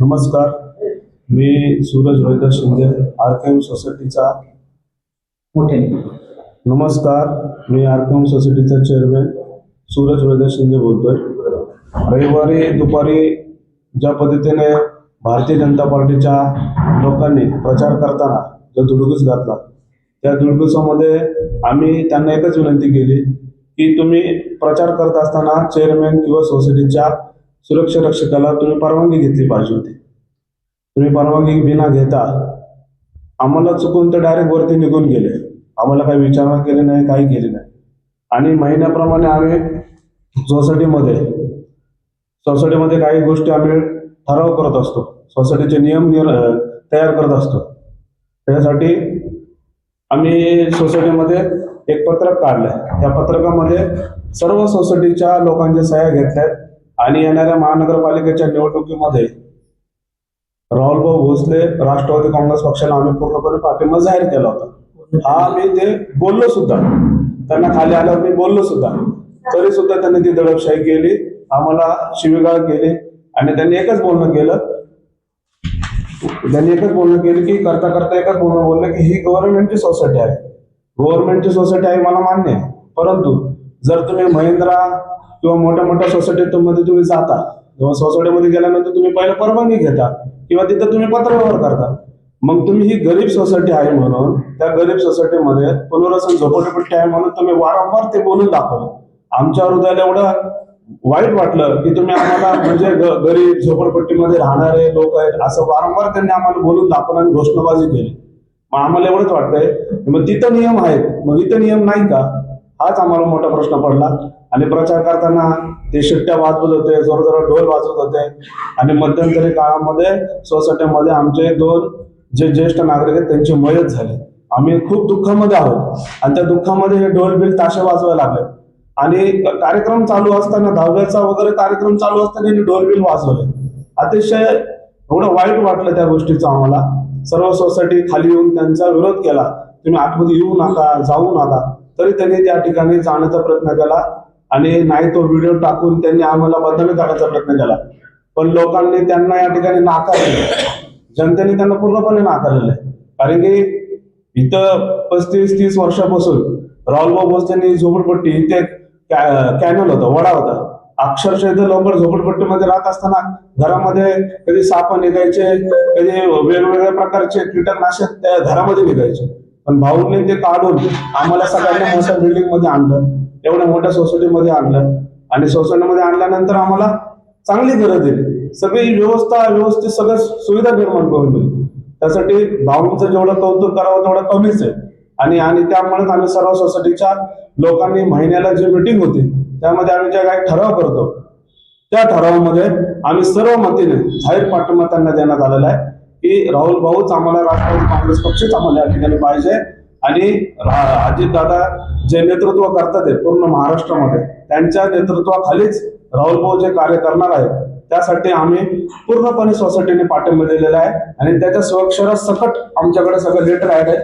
नमस्कार. मी सूरज रोहिदास शिंदे आरकेम सोसायटीचा नमस्कार. मी आरकेम सोसायटीचा चेअरमॅन सूरज रोहिदास शिंदे बोलतोय. रविवारी दुपारी ज्या पद्धतीने भारतीय जनता पार्टीच्या लोकांनी प्रचार करताना जो धुडगूस घातला त्या धुडगुसामध्ये आम्ही त्यांना एकच विनंती केली की तुम्ही प्रचार करत असताना चेअरमॅन किंवा सोसायटीच्या सुरक्षा रक्षकाला तुम्ही परवानगी घेतली पाहिजे होती. तुम्ही परवानगी विना घेता आम्हाला चुकून ते डायरेक्ट वरती निघून गेले. आम्हाला काही विचारणा केली नाही काही केली नाही. आणि महिन्याप्रमाणे आम्ही सोसायटीमध्ये सोसायटीमध्ये काही गोष्टी आम्ही ठराव करत असतो. सोसायटीचे नियम तयार करत असतो. त्यासाठी आम्ही सोसायटीमध्ये एक पत्रक काढलंय. त्या पत्रकामध्ये सर्व सोसायटीच्या लोकांच्या सह्या घेतल्यात आणि येणाऱ्या महानगरपालिकेच्या निवडणुकीमध्ये राहुलभाऊ भोसले राष्ट्रवादी काँग्रेस पक्षाला आम्ही पूर्णपणे पाठिंबा जाहीर केला होता. हा मी ते बोललो सुद्धा. त्यांना खाली आल्यावर मी बोललो सुद्धा. तरी सुद्धा त्यांनी ती दडपशाही केली. आम्हाला शिवीगाळ केली आणि त्यांनी एकच बोलणं केलं. त्यांनी एकच बोलणं केलं की करता करता एकच बोलणं बोललं की ही गव्हर्नमेंटची सोसायटी आहे. गव्हर्नमेंटची सोसायटी आहे मला मान्य आहे. परंतु जर तुम्ही महिंद्रा किंवा मोठ्या मोठ्या सोसायटीमध्ये तुम्ही जाता तेव्हा सोसायटीमध्ये गेल्यानंतर तुम्ही पहिलं परवानगी घेता किंवा तिथं तुम्ही पत्रव्यवहार करता मग तुम्ही ही गरीब सोसायटी आहे म्हणून त्या गरीब सोसायटीमध्ये पुनर्वसन झोपडपट्टी आहे म्हणून तुम्ही वारंवार ते बोलून दाखवलं. आमच्या हृदयाला एवढं वाईट वाटलं की तुम्ही आम्हाला म्हणजे ग- गरीब झोपडपट्टीमध्ये राहणारे लोक आहेत असं वारंवार त्यांनी आम्हाला बोलून दाखवलं आणि घोषणाबाजी केली. मग आम्हाला एवढंच वाटतंय. मग तिथं नियम आहेत. मग इथं नियम नाही का? हाच आम्हाला मोठा प्रश्न पडला. आणि प्रचार करताना ते शिट्ट्या वाजवत होते जोर ढोल वाजवत होते. आणि मध्यंतरी काळामध्ये सोसायटीमध्ये आमचे दोन जे ज्येष्ठ नागरिक आहेत त्यांची मयत झाली. आम्ही खूप दुःखामध्ये आहोत. आणि त्या दुःखामध्ये हे ढोल बिल ताशे वाजवायला लागले. आणि कार्यक्रम चालू असताना दहाव्याचा वगैरे कार्यक्रम चालू असताना ढोल बिल वाजवले. अतिशय एवढं वाईट वाटलं त्या गोष्टीचं आम्हाला. सर्व सोसायटी खाली येऊन त्यांचा विरोध केला. तुम्ही आतमध्ये येऊ नका जाऊ नका. तरी त्यांनी त्या ठिकाणी जाण्याचा प्रयत्न केला आणि नाही तो व्हिडिओ टाकून त्यांनी आम्हाला बदनामी करण्याचा प्रयत्न केला. पण लोकांनी त्यांना या ठिकाणी नाकारले. जनतेने त्यांना पूर्णपणे नाकारलेलं आहे कारण की इथं पस्तीस तीस वर्षापासून राहुलभाऊ भोसलेंनी झोपडपट्टी इथे कॅनल होता वडा होता. अक्षरशः इथं लवकर झोपडपट्टीमध्ये राहत असताना घरामध्ये कधी साप निघायचे कधी वेगवेगळ्या प्रकारचे कीटकनाशक त्या घरामध्ये निघायचे. पण भाऊने ते काढून आम्हाला सगळ्यांना मोठ्या बिल्डिंगमध्ये आणलं. एवढ्या मोठ्या सोसायटीमध्ये आणलं. आणि सोसायटीमध्ये आणल्यानंतर आम्हाला चांगली गरज दिली. सगळी व्यवस्था व्यवस्थित सगळ्या सुविधा निर्माण करून दिली. त्यासाठी भाऊंचं जेवढं कौतुक करावं तेवढं कमीच आहे. आणि आणि त्यामुळेच आम्ही सर्व सोसायटीच्या लोकांनी महिन्याला जी मिटिंग होती त्यामध्ये आम्ही ज्या काही ठराव करतो त्या ठरावामध्ये आम्ही सर्व मतीने जाहीर पाठिंबा त्यांना देण्यात आलेला आहे की राहुल भाऊच आम्हाला राष्ट्रवादी काँग्रेस पक्षच आम्हाला या ठिकाणी पाहिजे आणि अजितदादा जे नेतृत्व करतात ते पूर्ण महाराष्ट्रामध्ये त्यांच्या नेतृत्वाखालीच राहुल भाऊ जे कार्य करणार आहेत त्यासाठी आम्ही पूर्णपणे सोसायटीने पाठिंबा दिलेला आहे आणि त्याच्या स्वक्षरात सकट आमच्याकडे सगळं लेटर ऍड आहे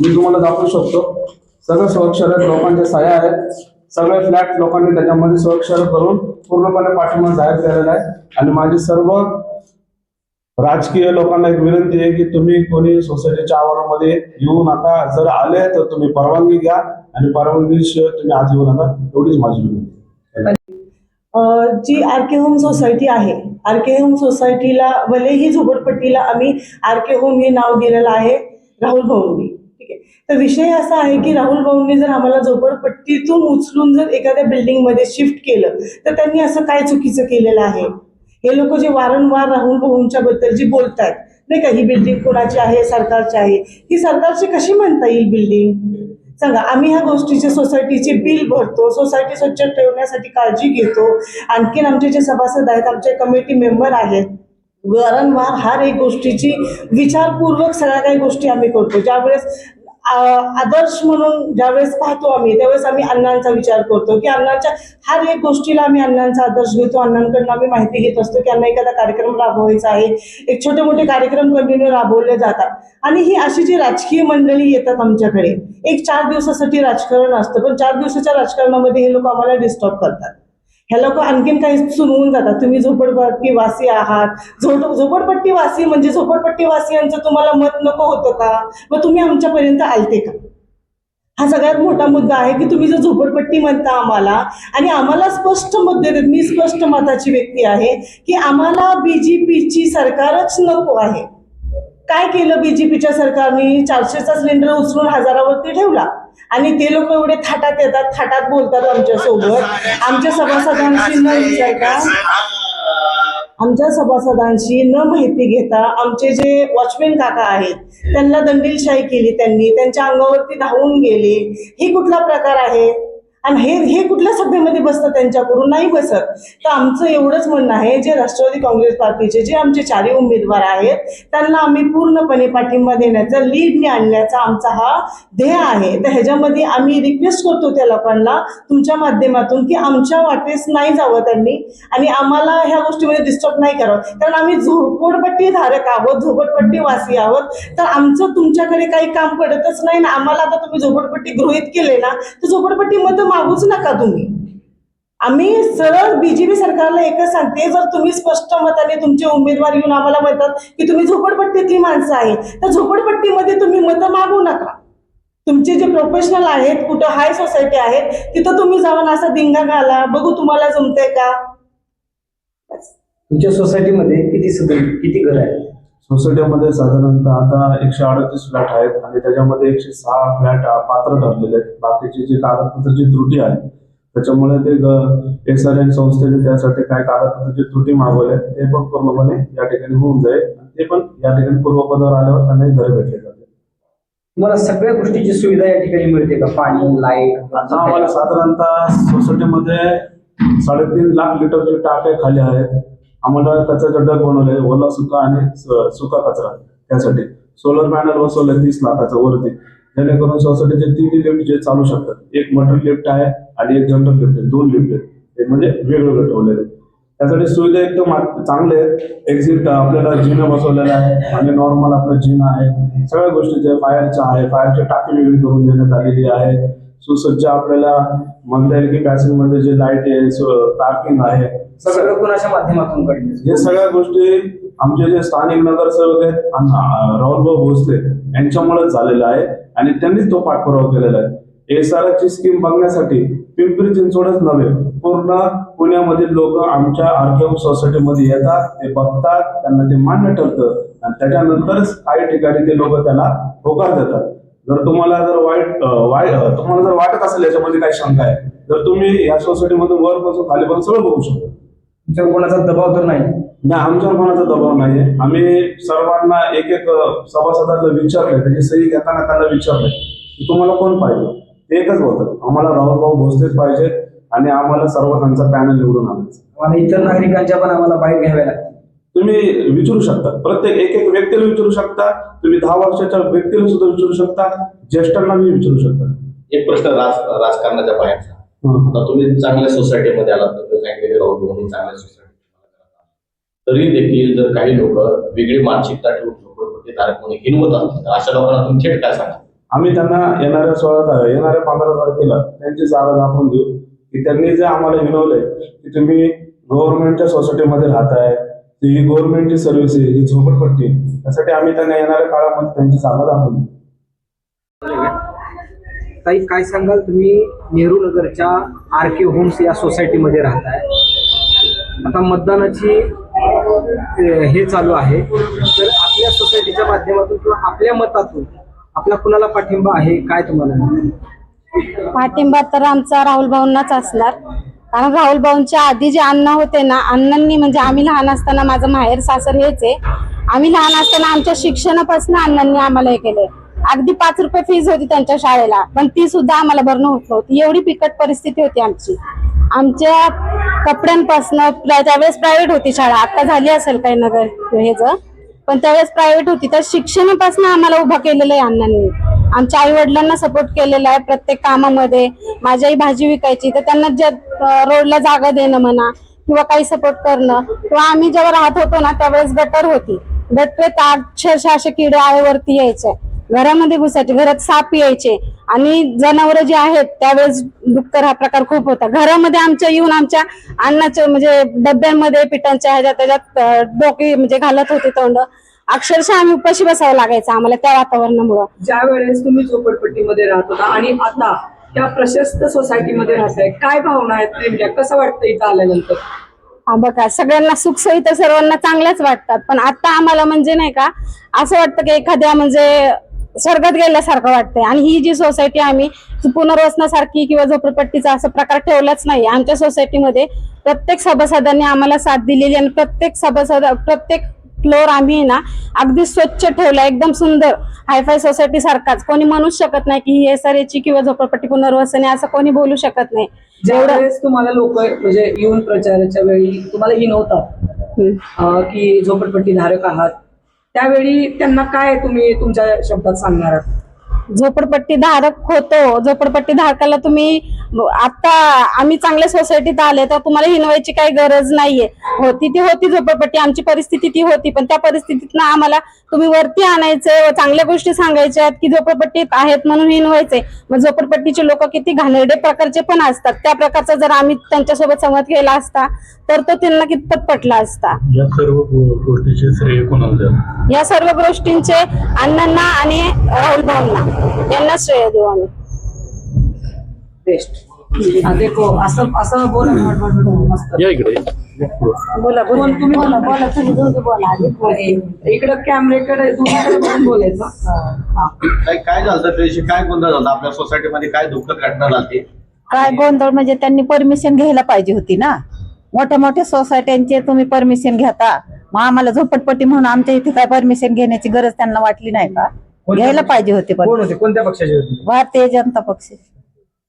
मी तुम्हाला दाखवू शकतो. सगळं स्वक्षरात लोकांच्या सह्या आहेत. सगळे फ्लॅट लोकांनी त्याच्यामध्ये स्वक्षर करून पूर्णपणे पाठिंबा जाहीर केलेला आहे. आणि माझी सर्व राजकीय लोकांना एक विनंती आहे की तुम्ही कोणी सोसायटीच्या आवारामध्ये येऊ नका. जर आले तर तुम्ही परवानगी घ्या आणि परवानगीशिवाय तुम्ही आज येऊ नका. एवढीच माझी विनंती. जी आर के होम सोसायटी आहे आर के होम सोसायटीला भलेही झोपडपट्टीला आम्ही आर के होम हे नाव दिलेलं आहे. राहुल भाऊंनी. ठीक आहे. तर विषय असा आहे की राहुल भाऊंनी जर आम्हाला झोपडपट्टीतून उचलून जर एखाद्या बिल्डिंगमध्ये शिफ्ट केलं तर त्यांनी असं काय चुकीचं केलेलं आहे? हे लोक जे वारंवार राहुल भाऊंच्या बद्दल जी बोलतात नाही का? ही बिल्डिंग कोणाची आहे? सरकारची आहे. ही सरकारची कशी म्हणता येईल बिल्डिंग सांगा आम्ही ह्या गोष्टीचे सोसायटीचे बिल भरतो सोसायटी स्वच्छ ठेवण्यासाठी काळजी घेतो. आणखीन आमचे जे सभासद आहेत आमचे कमिटी मेंबर आहेत वारंवार हर एक गोष्टीची विचारपूर्वक सगळ्या काही गोष्टी आम्ही करतो. ज्यावेळेस आदर्श म्हणून ज्यावेळेस पाहतो आम्ही त्यावेळेस आम्ही अण्णांचा विचार करतो की अण्णांच्या हर एक गोष्टीला आम्ही अण्णांचा आदर्श घेतो. अण्णांकडनं आम्ही माहिती घेत असतो की अण्णा एखादा कार्यक्रम राबवायचा आहे. एक छोटे मोठे कार्यक्रम कंटिन्यू राबवले जातात. आणि ही अशी जी राजकीय मंडळी येतात आमच्याकडे एक चार दिवसासाठी राजकारण असतं. पण चार दिवसाच्या राजकारणामध्ये हे लोक आम्हाला डिस्टर्ब करतात. ह्या लोक आणखीन काही सुनवून जातात. तुम्ही झोपडपट्टी वासी आहात. झोप झोपडपट्टी वासी म्हणजे झोपडपट्टी वासियांचं तुम्हाला मत नको होतं का? मग तुम्ही आमच्यापर्यंत आलते का? हा सगळ्यात मोठा मुद्दा आहे की तुम्ही जो झोपडपट्टी म्हणता आम्हाला आणि आम्हाला स्पष्ट मत देतात. मी स्पष्ट मताची व्यक्ती आहे की आम्हाला बीजेपीची सरकारच नको आहे. काय केलं बीजेपीच्या सरकारने? चारशेचा सिलेंडर उचलून हजारावरती ठेवला. आणि ते लोक एवढे थाटात येतात थाटात बोलतात आमच्यासोबत. आमच्या सभासदांशी न विचारता आमच्या सभासदांशी न माहिती घेता आमचे जे वॉचमॅन काका आहेत त्यांना दंडीलशाही केली त्यांनी त्यांच्या अंगावरती धावून गेले. हे कुठला प्रकार आहे? आणि हे हे कुठल्या सभेमध्ये बसतं त्यांच्याकडून? नाही बसत. तर आमचं एवढंच म्हणणं आहे जे राष्ट्रवादी काँग्रेस पार्टीचे जे आमचे चारही उमेदवार आहेत त्यांना आम्ही पूर्णपणे पाठिंबा देण्याचा लीडने आणण्याचा आमचा हा ध्येय आहे. तर ह्याच्यामध्ये आम्ही रिक्वेस्ट करतो त्या लोकांना तुमच्या माध्यमातून की आमच्या वाटेस नाही जावं त्यांनी आणि आम्हाला ह्या गोष्टीमध्ये डिस्टर्ब नाही करावं. कारण आम्ही झोपडपट्टी धारक आहोत झोपडपट्टी वासी आहोत. तर आमचं तुमच्याकडे काही काम पडतच नाही ना. आम्हाला आता तुम्ही झोपडपट्टी गृहीत केले ना तर झोपडपट्टी मतं मागूच नका तुम्ही. आम्ही सरळ बीजेपी सरकारला एकच सांगते जर तुम्ही स्पष्ट मताने तुमचे उमेदवार येऊन आम्हाला म्हणतात की तुम्ही झोपडपट्टीतली माणसं आहे तर झोपडपट्टीमध्ये तुम्ही मतं मागू नका. तुमचे जे प्रोफेशनल आहेत कुठं हाय सोसायटी आहेत तिथं तुम्ही जाऊन असा दिंगा घाला बघू तुम्हाला जमतंय का? तुमच्या सोसायटीमध्ये किती सदन किती घर आहे सोसायटीमध्ये साधारणतः आता एकशे अडतीस फ्लॅट आहेत आणि त्याच्यामध्ये एकशे सहा फ्लॅट पात्र ठरलेले आहेत. बाकीची जी कागदपत्राची त्रुटी आहे त्याच्यामुळे ते एस आर एन संस्थेने त्यासाठी काय कागदपत्राची त्रुटी मागवल्या ते पण पूर्णपणे या ठिकाणी होऊन जाईल. आणि ते पण या ठिकाणी पूर्वपदावर आल्यावर त्यांनाही घर भेटले जाते तुम्हाला सगळ्या गोष्टीची सुविधा या ठिकाणी मिळते का? पाणी लाइट आता आम्हाला साधारणतः सोसायटीमध्ये साडेतीन लाख लिटरचे टाके खाली आहेत. आम्हाला कचऱ्याचे डग बनवलाय ओला सुका आणि सुका कचरा त्यासाठी. सोलर पॅनल बसवलंय तीस लाखाचं वरती. जेणेकरून सोसायटीचे तिन्ही लिफ्ट जे चालू शकतात. एक मटर लिफ्ट आहे आणि एक जनरल लिफ्ट आहे. दोन लिफ्ट आहेत. ते म्हणजे वेगवेगळे ठेवलेले. आहेत. त्यासाठी सुविधा एकदम चांगले आहेत. एक्झिट आपल्याला जिना बसवलेला आहे. आणि नॉर्मल आपलं जिना आहे. सगळ्या गोष्टी ज्या फायरच्या आहे. फायरची टाकी वेगळी करून देण्यात आलेली आहे. सुसज्ज आपल्याला म्हणता येईल की पॅसिंगमध्ये जे लाइट आहे पार्किंग आहे सगळं कुणाच्या कोणाच्या माध्यमातून घडलं? हे सगळ्या गोष्टी आमचे जे स्थानिक नगरसेवक आहेत राहुलभाऊ भोसले यांच्यामुळेच झालेलं आहे आणि त्यांनीच तो पाठपुरावा केलेला आहे. एस आर ची स्कीम बघण्यासाठी पिंपरी चिंचवडच नव्हे पूर्ण पुण्यामधील लोक आमच्या आर्केम सोसायटीमध्ये येतात ते बघतात त्यांना ते मान्य ठरतं आणि त्याच्यानंतरच काही ठिकाणी ते लोक त्याला होकार देतात. जर तुम्हाला जर वाईट वाईट तुम्हाला जर वाटत असेल याच्यामध्ये काही शंका आहे तर तुम्ही या सोसायटीमधून वरपासून खालीपासून सगळं बघू शकता. तुमच्यावर कोणाचा दबाव तर नाही? नाही आमच्यावर कोणाचा दबाव नाहीये. आम्ही सर्वांना एक एक सभासदांना विचारलंय त्याची सही घेताना त्यांना विचारलंय की तुम्हाला कोण पाहिजे? ते एकच बोलतात आम्हाला राहुल भाऊ भोसलेच पाहिजे आणि आम्हाला सर्व त्यांचा पॅनल निवडून आणायचं. आम्हाला इतर नागरिकांच्या पण आम्हाला बाईट घ्याव्या लागतात तुम्ही विचारू शकता. प्रत्येक एक एक व्यक्तीला विचारू शकता. तुम्ही दहा वर्षाच्या व्यक्तीला सुद्धा विचारू शकता. ज्येष्ठांना मी विचारू शकता. एक प्रश्न राज राजकारणाच्या बाहेरचा. हं. आता तुम्ही चांगल्या सोसायटीमध्ये आलात तर सांगितले राहुल भाऊनी चांगल्या सोसायटी तरी देखील जर काही लोक वेगळी मानसिकता ठेवून झोपडपट्टी धारक म्हणून हिनवत असतील तर अशा लोकांना तुम्ही थेट काय सांगा आम्ही त्यांना येणाऱ्या सोळा तार- येणाऱ्या पंधरा तारखेला त्यांची जागा दाखवून देऊ. की त्यांनी जे आम्हाला हिनवलंय की तुम्ही गव्हर्नमेंटच्या सोसायटीमध्ये राहताय ती ही गव्हर्नमेंटची सर्व्हिस आहे ही झोपडपट्टी त्यासाठी आम्ही त्यांना येणाऱ्या काळामध्ये त्यांची जागा दाखवून देऊ. ताई काय सांगाल तुम्ही? नेहरू नगरच्या आर के होम्स या सोसायटीमध्ये राहताय. आता मतदानाची हे चालू आहे. तर आपल्या सोसायटीच्या माध्यमातून किंवा आपल्या मतातून आपला कुणाला पाठिंबा आहे? काय तुम्हाला पाठिंबा तर आमचा राहुल भाऊंनाच असणार. कारण राहुल भाऊंच्या आधी जे अण्णा होते ना अण्णांनी म्हणजे आम्ही लहान असताना माझं माहेर सासर हेच आहे. आम्ही लहान असताना आमच्या शिक्षणापासून अण्णांनी आम्हाला हे केलंय. अगदी पाच रुपये फीज होती त्यांच्या शाळेला पण ती सुद्धा आम्हाला भरणं होत नव्हती. एवढी बिकट परिस्थिती होती आमची. आमच्या कपड्यांपासून त्यावेळेस प्रायव्हेट होती शाळा. आता झाली असेल काही नगर हेच पण त्यावेळेस प्रायव्हेट होती. तर शिक्षणापासून आम्हाला उभा केलेलं आहे अण्णांनी. आमच्या आई वडिलांना सपोर्ट केलेला आहे प्रत्येक कामामध्ये. माझी आई भाजी विकायची तर त्यांना ज्या रोडला जागा देणं म्हणा किंवा काही सपोर्ट करणं. किंवा आम्ही जेव्हा राहत होतो ना त्यावेळेस गटर होती. गटवेत अक्षरशः असे किडे आळेवरती यायचे. घरामध्ये घुसायचे घरात साप यायचे आणि जनावर जे आहेत त्यावेळेस डुक्कर हा प्रकार खूप होता. घरामध्ये आमच्या येऊन आमच्या अन्नाच्या म्हणजे डब्यांमध्ये पिठांच्या ह्याच्यात त्याच्यात डोके म्हणजे घालत होते तोंड. अक्षरशः आम्ही उपाशी बसावं लागायचं आम्हाला त्या वातावरणामुळं. ज्या वेळेस तुम्ही झोपडपट्टीमध्ये राहत होता आणि आता त्या प्रशस्त सोसायटीमध्ये राहताय काय भावना आहेत नेमक्या? कसं वाटतं इथं आल्यानंतर? हा बघा सगळ्यांना सुखसोयी तर सर्वांना चांगल्याच वाटतात. पण आता आम्हाला म्हणजे नाही का असं वाटतं की एखाद्या म्हणजे स्वर्गात गेल्यासारखं वाटतंय. आणि ही जी सोसायटी आम्ही पुनर्वसनासारखी किंवा झोपडपट्टीचा असा प्रकार ठेवलाच नाही. आमच्या सोसायटीमध्ये प्रत्येक सभासदांनी आम्हाला साथ दिलेली आणि प्रत्येक सभासद प्रत्येक फ्लोर आम्ही ना अगदी स्वच्छ ठेवला. एकदम सुंदर हायफाय सोसायटी सारखाच. कोणी म्हणूच शकत नाही की ही एसआरएची किंवा झोपडपट्टी पुनर्वसन आहे असं कोणी बोलू शकत नाही. ज्या जेवढं वेळेस तुम्हाला लोक म्हणजे येऊन प्रचाराच्या वेळी तुम्हाला हम्म. अं, की झोपडपट्टी धारक आहात. त्यावेळी त्यांना काय तुम्ही तुमच्या शब्दात सांगणार आहात? झोपडपट्टी धारक होतो. झोपडपट्टी धारकाला तुम्ही आता आम्ही चांगल्या सोसायटीत आले तर तुम्हाला हिनवायची काही गरज नाहीये. होती ती होती झोपडपट्टी आमची परिस्थिती ती होती पण त्या परिस्थितीत आम्हाला तुम्ही वरती आणायचे व चांगल्या गोष्टी सांगायच्या की झोपडपट्टीत आहेत म्हणून हिनवायचे मग झोपडपट्टीचे लोक किती घाणेरडे प्रकारचे पण असतात. त्या प्रकारचा जर आम्ही त्यांच्यासोबत संवाद केला असता तर तो त्यांना कितपत पटला असता. या सर्व गोष्टीचे श्रेय कोणाला या सर्व गोष्टींचे अण्णांना आणि राहुल भाऊंना यांना श्रेय देऊ आम्ही. बेस्ट देखो असं असं बोला मस्त. या इकडे. बोला तुम्ही बोला बोला तुम्ही दोघे बोला. आधी इकडं कॅमेरेकडे दुसरीकडे बोलायचं. हा. काय काय झालं काय गोंधळ झाला? आपल्या सोसायटीमध्ये काय दुःखद घटना झाली? काय गोंधळ? म्हणजे त्यांनी परमिशन घ्यायला पाहिजे होती ना. मोठ्या मोठ्या सोसायट्यांचे तुम्ही परमिशन घेता. मग आम्हाला झोपटपट्टी म्हणून आमच्या इथे काय परमिशन घेण्याची गरज त्यांना वाटली नाही का? घ्यायला पाहिजे होते कोण पण होते? कोणत्या पक्षाचे होते? भारतीय जनता पक्ष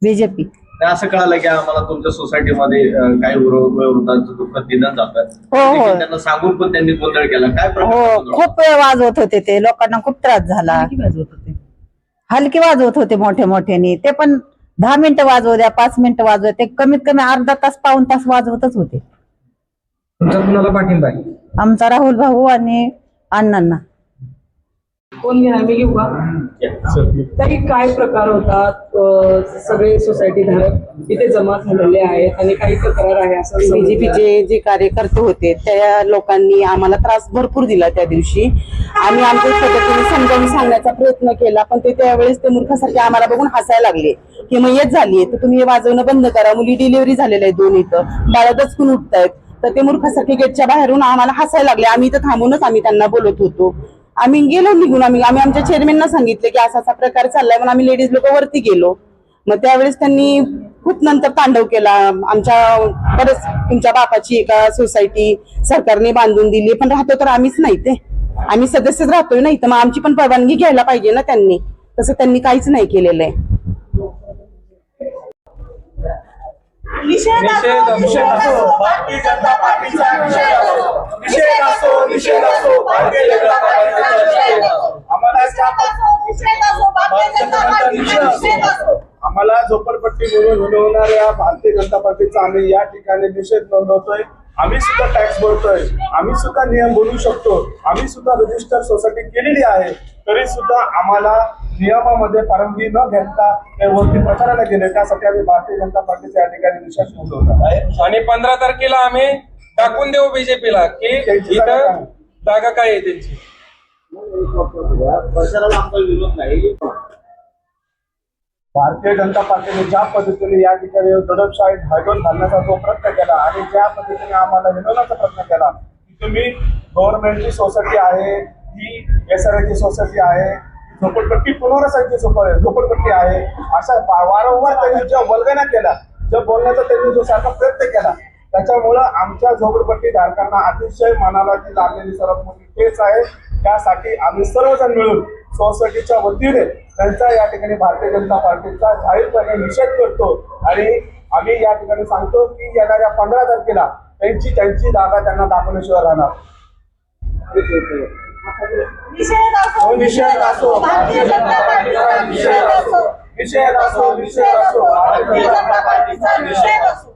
बीजेपी असं कळालं की आम्हाला तुमच्या सोसायटीमध्ये काही निधन हो, हो. त्यांना सांगून पण त्यांनी गोंधळ केला. काय हो? खूप वेळ वाजवत होते ते. लोकांना खूप त्रास झाला. हलकी वाजवत होते. मोठे मोठ्याने ते पण दहा मिनिटं वाजवू द्या पाच मिनिटं वाजवू द्या. ते कमीत कमी अर्धा तास पाऊन तास वाजवतच होते. तुमचा कुणाला पाठिंबा आहे? आमचा राहुल भाऊ आणि अण्णांना. कोण घेणार? मी घेऊ का? तरी काय प्रकार होतात? सगळे सोसायटी धारक इथे जमा झालेले आहेत आणि काही तक्रार आहे असं. बीजेपीचे जे कार्यकर्ते होते त्या लोकांनी आम्हाला त्रास भरपूर दिला त्या दिवशी. आम्ही आमच्या पद्धतीने समजावून सांगण्याचा प्रयत्न केला पण ते त्यावेळेस ते मूर्खासारखे आम्हाला बघून हसायला लागले. की मयत झालीये तर तुम्ही हे वाजवणं बंद करा. मुली डिलिव्हरी झालेल्या आहे दोन इथं. बाळा दचकून उठतायत. तर ते मूर्खासारखे गेटच्या बाहेरून आम्हाला हसायला लागले. आम्ही इथं थांबूनच आम्ही त्यांना बोलत होतो. आम्ही गेलो निघून आम्ही आम्ही आमच्या चेअरमॅनना सांगितले की असा असा प्रकार चाललाय म्हणून आम्ही लेडीज लोक वरती गेलो. मग त्यावेळेस त्यांनी खूप नंतर तांडव केला. आमच्या बरेच तुमच्या बापाची एका सोसायटी सरकारने बांधून दिली. पण राहतो तर आम्हीच नाही ते. आम्ही सदस्यच राहतोय ना इथं. मग आमची पण परवानगी घ्यायला पाहिजे ना त्यांनी. तसं त्यांनी काहीच नाही केलेलं आहे. निषेध असो, निषेध असो, भारतीय जनता पार्टीचा. निषेध असो, निषेध असो, भारतीय जनता पार्टीचा निषेध असो. आम्हाला ज्या निषेध असो, भारतीय जनता पार्टीचा निषेध असो. आम्हाला झोपडपट्टी म्हणून होणाऱ्या भारतीय जनता पार्टीचा आम्ही या ठिकाणी निषेध नोंदवतोय. आम्ही सुद्धा टॅक्स भरतोय. आम्ही सुद्धा नियम बोलू शकतो. आम्ही सुद्धा रजिस्टर सोसायटी केलेली आहे. तरी सुद्धा आम्हाला नियमामध्ये परवानगी न घेता ते वरती प्रचाराला गेले. त्यासाठी आम्ही भारतीय जनता पार्टीचा या ठिकाणी निषेध नोंदवला आहे आणि पंधरा तारखेला आम्ही टाकून देऊ बीजेपीला की इथं? जागा काय आहे त्यांची? प्रचाराला आमचा विरोध नाही. भारतीय जनता पार्टीने ज्या पद्धतीने या ठिकाणी दडपशाही धाडून घालण्याचा जो प्रयत्न केला आणि ज्या पद्धतीने आम्हाला विनवण्याचा प्रयत्न केला की तुम्ही गव्हर्नमेंटची सोसायटी आहे ही एस आर ची सोसायटी आहे झोपडपट्टी पुनर्वसायची झोपडपट्टी आहे अशा वारंवार त्यांनी ज्या वल्गना केला ज्या बोलण्याचा त्यांनी जो सारखा प्रयत्न केला त्याच्यामुळं आमच्या झोपडपट्टी धारकांना अतिशय मनाला जी लागलेली सर्वात मोठी केस आहे. त्यासाठी आम्ही सर्वजण मिळून सोसायटीच्या वतीने त्यांचा या ठिकाणी भारतीय जनता पार्टीचा जाहीरपणे निषेध करतो आणि आम्ही या ठिकाणी सांगतो की येणाऱ्या पंधरा तारखेला त्यांची त्यांची जागा त्यांना दाखवण्याशिवाय राहणार. निषेध असो, निषेध पार्टीचा निषेध असो. निषेध असो. निषेध असो. भारतीय जनता पार्टीचा निषेध असो.